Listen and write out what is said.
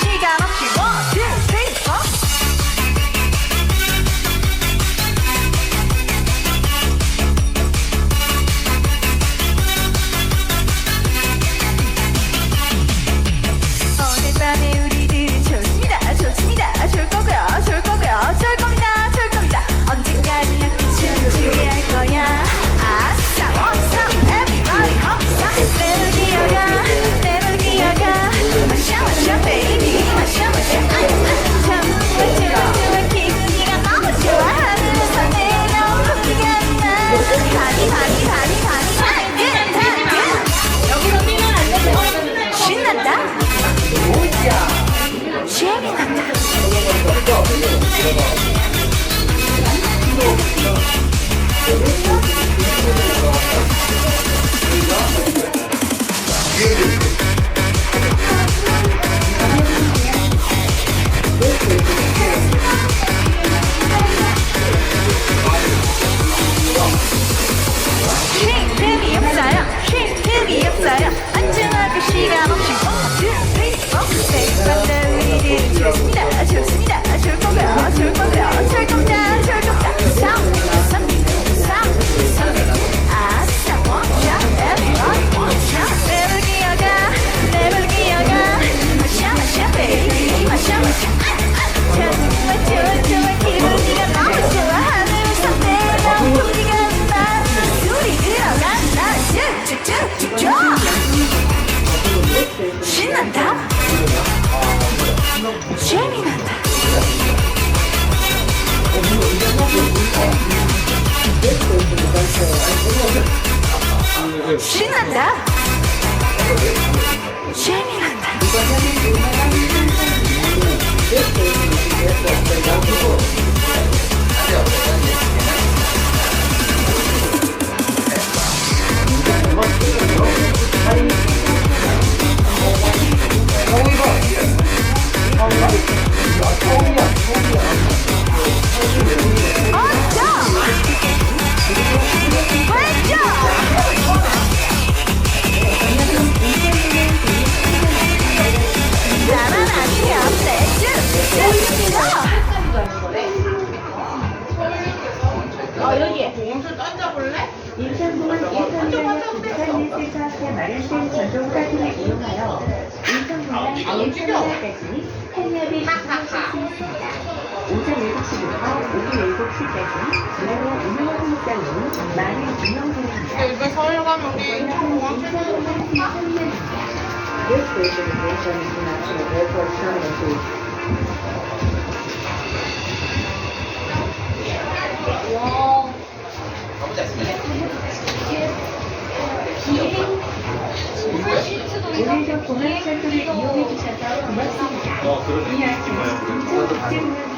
she got 신난다. 재미난다. 서울에서 함께 마련된 전동 카트를 이용하여 인천 공항 예천공항까지 한여비 2시간씩 있습니다. 오전 7시부터 오후 7시까지 지난해 운영하는 로 많은 운영 중입니다. 이거 서울 가면 우리 인천공항 This station is Junction International Airport Terminal 2. 오늘도 공항 셔틀을 이용해 주셔서 고맙습니다. 이 아침, 어,